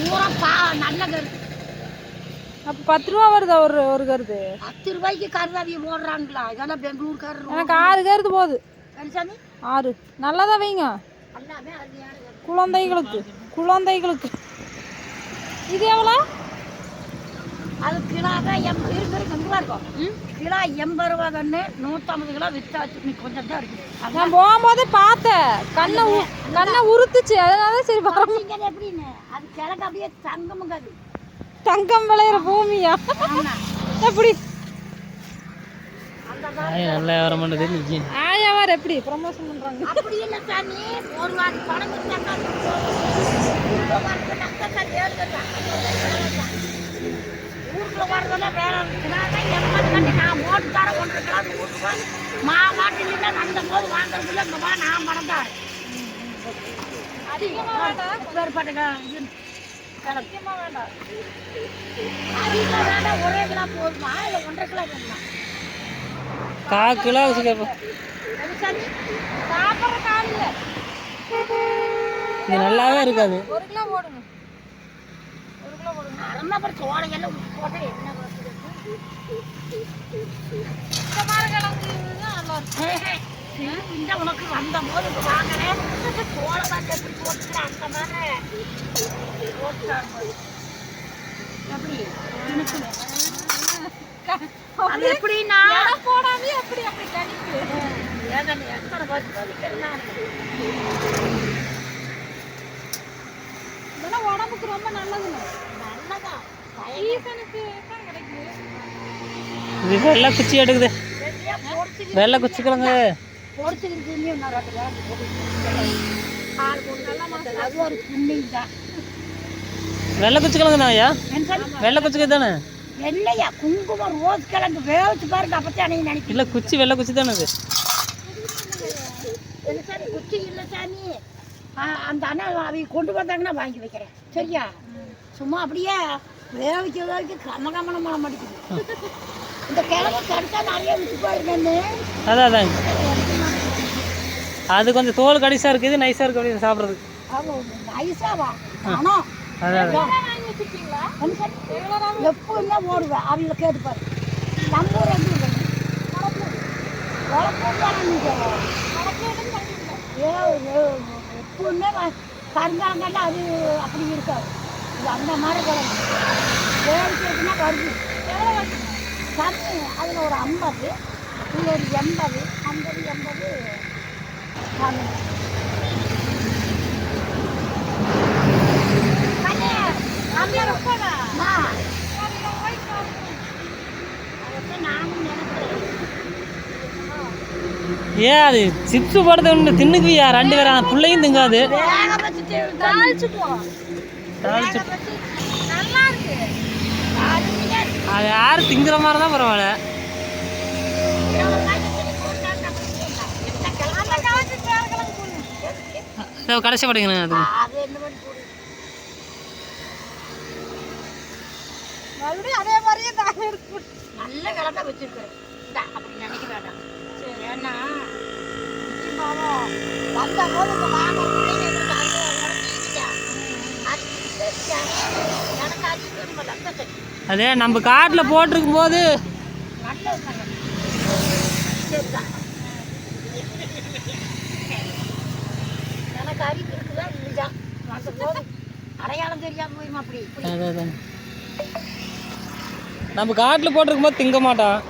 பூரா பா நல்ல கருது அப்போ பத்து ரூபா வருதா ஒரு ஒரு கருது? பத்து ரூபாய்க்கு கருதாவிய போடுறாங்களா? இதெல்லாம் பெங்களூர்காரர் எனக்கு ஆறு கருது போகுது கரிசாமி ஆறு. நல்லதா வைங்க. குழந்தைகளுக்கு குழந்தைகளுக்கு. இது எவ்வளோ? அது கிலோவே எண்பது இருக்கு இருக்கு நூறுரூவா இருக்கும். கிலோ எண்பது ரூபா கன்று நூற்றம்பது கிலோ வித்தாச்சு நீ கொஞ்சம் தான் இருக்குது. அதான். நான் போகும்போதே பார்த்தேன். கண்ணை உ- கண்ணை உறுத்துச்சு. அதனால தான் சரி குறைச்சிங்கிறது எப்படின்னு? அது கிழக்கு அப்படியே தங்கமுங்க அது தங்கம் விளையிற பூமியா? எப்படி? நல்லா ஆயாவார் எப்படி? ப்ரமோஷன் பண்றாங்க. அப்படி இல்லை சாமி ஒரு வாட்டி பணம் கொடுத்தாக்கா ஊருக்குள்ள வரதுனாக்கா ஏழு கட்டா வரதெல்லாம் வேற இருக்குனாக்கா எண்பது கட்டி நான் ஓட்டு தர ஒன்று கிலோ ஊருக்கு மா மாட்டு இல்லை அந்த போது வாங்குறதுல இங்கே வா நான் பணம் தரேன் வேறுபட்ட இது அதிகமாக வேண்டாம் அதிகம் வேண்டாம். ஒரே கிலோ போதுமா? இல்லை ஒன்றரை கிலோ கா கிலோ சாப்பிட்ற காலையில் இது நல்லாவே இருக்காது. ஒரு கிலோ போடுங்க. ஒரு அப்புறம் உப்பு போட்டால் என்ன இந்த இந்த உனக்கு வந்த போது வாங்கினேன் சோளம் எப்படி போட்டு அந்த மாதிரி எப்படி அது எப்படின்னா போடாமே அப்படி அப்படி கணிப்பு எத்தனை பார்த்து இதெல்லாம் உடம்புக்கு ரொம்ப நல்லதுங்க இது வெள்ளை குச்சி எடுக்குது. வெள்ளை குச்சி கிழங்கு வெள்ளை குச்சி கிழங்கு தான். ஐயா என்ன சொல்லு? வெள்ளை குச்சி தானே? இல்லையா குங்குமம் ரோஸ் கிழங்கு வேவிச்சு பாருங்க அப்பத்தான் நினைக்கிறேன். இல்லை குச்சி வெள்ளை குச்சி தானே அது குச்சி இல்லை சாமி. அந்த அண்ணா அவங்க கொண்டு வந்தாங்கன்னா வாங்கி வைக்கிறேன். சரியா? சும்மா அப்படியே வேவிக்க வேவிக்க கம கமனம் பண்ண மாட்டேங்குது இந்த கிழங்கு கடிச்சா நிறைய விட்டு போயிருக்கேன்னு அதான் அதான். அது கொஞ்சம் தோல் கடிசா இருக்குது நைஸாக இருக்கு அப்படி சாப்பிட்றதுக்கு. நைஸாவா ஆனால் எப்பவுமே ஓடுவேன். அவங்கள கேட்டுப்பாரு நம்ம ஊர் எங்கே ஏ, எப்பவுமே கருங்காங்கல்ல அது அப்படி இருக்காது. இது அந்த மாதிரி கிழங்கு வேடிக்கைக்குன்னா வருது? கம்மி அதில் ஒரு ஐம்பது இதில் ஒரு எண்பது ஐம்பது எண்பது கம்மி ஏன் அது சிப்ஸ் போடுறது தின்னுக்குவியா? ரெண்டு பேரும். பிள்ளையும் திங்காது. அது யார் திங்குற மாதிரி தான் பரவாயில்ல கடைசி படிக்கணும் அது. மறுபடியும் அதே மாதிரியே நல்ல கிழங்கா வச்சிருக்கேன் இந்தா, அப்படி நினைக்க வேண்டாம் சரி ஏன்னா இட்லி பாவம் வந்த போது இந்த மாமா பிள்ளைங்க எங்களுக்கு அங்கே உடச்சிக்கிட்டா. அது? எனக்கு நம்ம காட்டில் போட்டிருக்கும் போது. எனக்கு அறிவு இருக்குதா இல்லையா அந்த போது அடையாளம் தெரியாம போயிருமா அப்படி அதான். நம்ம காட்டில் போட்டிருக்கும் போது திங்க மாட்டான்